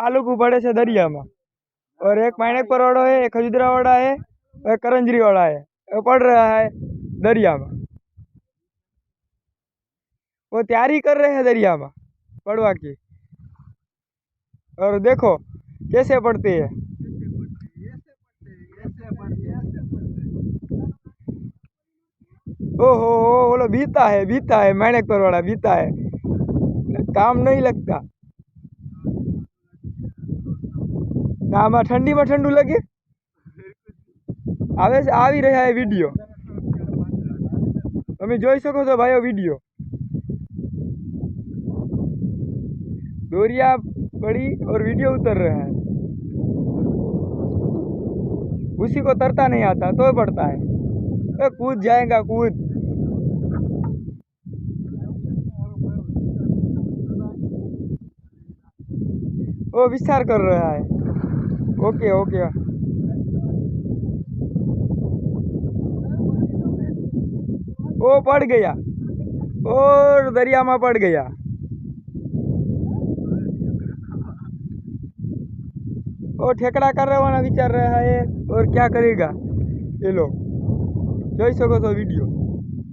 આ લોકો પડે છે દરિયામાં और एक माइनक पर वाला है एक खजुदरा वाला है और एक करंजरी वाला है वो पड़ रहा है दरिया में वो तैयारी कर रहे हैं दरिया में पड़वा की और देखो कैसे पड़ती है ओहो हो बोलो बीता है बीता है माइनक पर वाला बीता है काम नहीं लगता ના આમાં ઠંડીમાં ઠંડુ લાગે આવે છે આવી રહ્યા है વિડીયો તમે જોઈ શકો છો ભાઈઓ વિડીયો दोरिया पड़ी और वीडियो उतर रहा है उसी को तरता नहीं आता तो पड़ता है तो कूद जाएगा कूद वो विस्तार कर रहा है ओके ओके वो पड़ गया और दरिया में पड़ गया वो ठेकड़ा करवाना विचार रहा है और क्या करेगा ये लोग જોઈ શકો છો વિડીયો